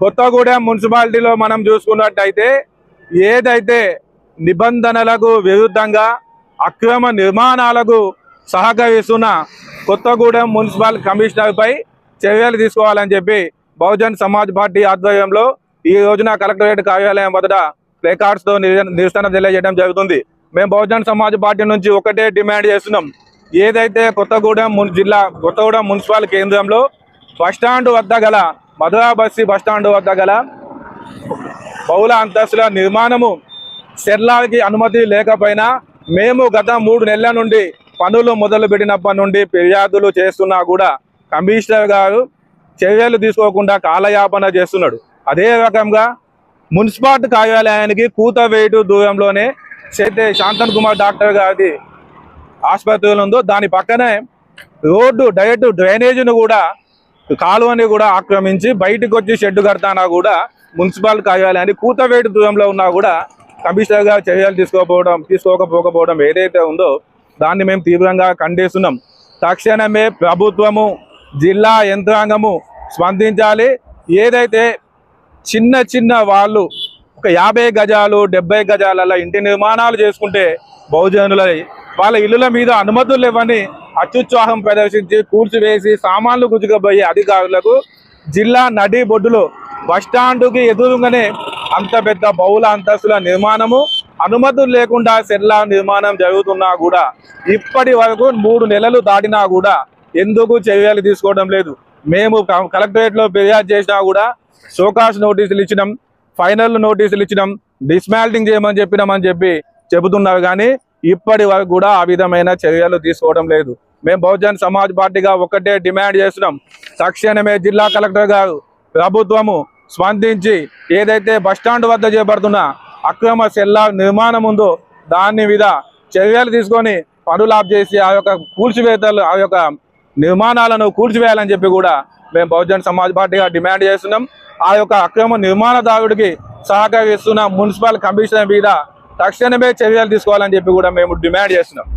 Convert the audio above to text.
కొత్తగూడెం మున్సిపాలిటీలో మనం చూసుకున్నట్టయితే ఏదైతే నిబంధనలకు విరుద్ధంగా అక్రమ నిర్మాణాలకు సహకరిస్తున్న కొత్తగూడెం మున్సిపల్ కమిషనర్పై చర్యలు తీసుకోవాలని చెప్పి బహుజన్ సమాజ్ పార్టీ ఆధ్వర్యంలో ఈ రోజున కలెక్టరేట్ కార్యాలయం వద్ద ప్లేకార్డ్స్తో నిరసన తెలియజేయడం జరుగుతుంది. మేము బహుజన్ సమాజ్ పార్టీ నుంచి ఒకటే డిమాండ్ చేస్తున్నాం. ఏదైతే కొత్తగూడెం జిల్లా కొత్తగూడెం మున్సిపల్ కేంద్రంలో బస్టాండ్ వద్ద గల మధురా బస్సి బస్టాండ్ వద్ద గల బహుళ అంతస్తుల నిర్మాణము సెర్లాకి అనుమతి లేకపోయినా మేము గత మూడు నెలల నుండి పనులు మొదలు పెట్టినప్పటి నుండి ఫిర్యాదులు చేస్తున్నా కూడా కమిషనర్ గారు చర్యలు తీసుకోకుండా కాలయాపన చేస్తున్నాడు. అదే రకంగా మున్సిపాలిటీ కార్యాలయానికి కూతవేటు దూరంలోనే చేతే శాంతన్ కుమార్ డాక్టర్ గారి ఆసుపత్రులు ఉందో దాని పక్కనే రోడ్డు డైరెక్ట్ డ్రైనేజీని కూడా కాలువని కూడా ఆక్రమించి బయటకు వచ్చి షెడ్ కడతానా కూడా మున్సిపల్ కార్యాలయాన్ని కూతవేటు దూరంలో ఉన్నా కూడా కమిషనర్ గారు చర్యలు తీసుకోకపోవడం తీసుకోకపోకపోవడం ఏదైతే ఉందో దాన్ని మేము తీవ్రంగా ఖండిస్తున్నాం. తక్షణమే ప్రభుత్వము జిల్లా యంత్రాంగము స్పందించాలి. ఏదైతే చిన్న చిన్న వాళ్ళు ఒక యాభై గజాలు డెబ్బై గజాలలో ఇంటి నిర్మాణాలు చేసుకుంటే బహుజనుల వాళ్ళ ఇల్లుల మీద అనుమతులు ఇవ్వని అత్యుత్సాహం ప్రదర్శించి కూల్చివేసి సామాన్లు గుజుకపోయే అధికారులకు జిల్లా నడి బొడ్డులో బస్టాండుకి ఎదురుగానే అంత పెద్ద బహుళ అంతస్తుల నిర్మాణము అనుమతులు లేకుండా సెల్లా నిర్మాణం జరుగుతున్నా కూడా ఇప్పటి వరకు మూడు నెలలు దాటినా కూడా ఎందుకు చర్యలు తీసుకోవడం లేదు. మేము క- ఫిర్యాదు చేసినా కూడా షోకాస్ నోటీసులు ఇచ్చినాం ఫైనల్ నోటీసులు ఇచ్చినాం డిస్మాల్టింగ్ చేయమని చెప్పినామని చెప్పి చెబుతున్నారు. కానీ ఇప్పటి వరకు కూడా ఆ విధమైన చర్యలు తీసుకోవడం లేదు. మేము బహుజన్ సమాజ్ పార్టీగా ఒకటే డిమాండ్ చేస్తున్నాం. తక్షణమే జిల్లా కలెక్టర్ గారు ప్రభుత్వము స్పందించి ఏదైతే బస్టాండ్ వద్ద చేపడుతున్న అక్రమ సెల్లా నిర్మాణం ఉందో దాని మీద చర్యలు తీసుకొని పనులు చేసి ఆ యొక్క కూల్చివేతలు ఆ యొక్క నిర్మాణాలను కూల్చివేయాలని చెప్పి కూడా మేము బహుజన్ సమాజ్ పార్టీగా డిమాండ్ చేస్తున్నాం. ఆ యొక్క అక్రమ నిర్మాణదారుడికి సహకరిస్తున్న మున్సిపల్ కమిషనర్ మీద తక్షణమే చర్యలు తీసుకోవాలని చెప్పి కూడా మేము డిమాండ్ చేస్తున్నాం.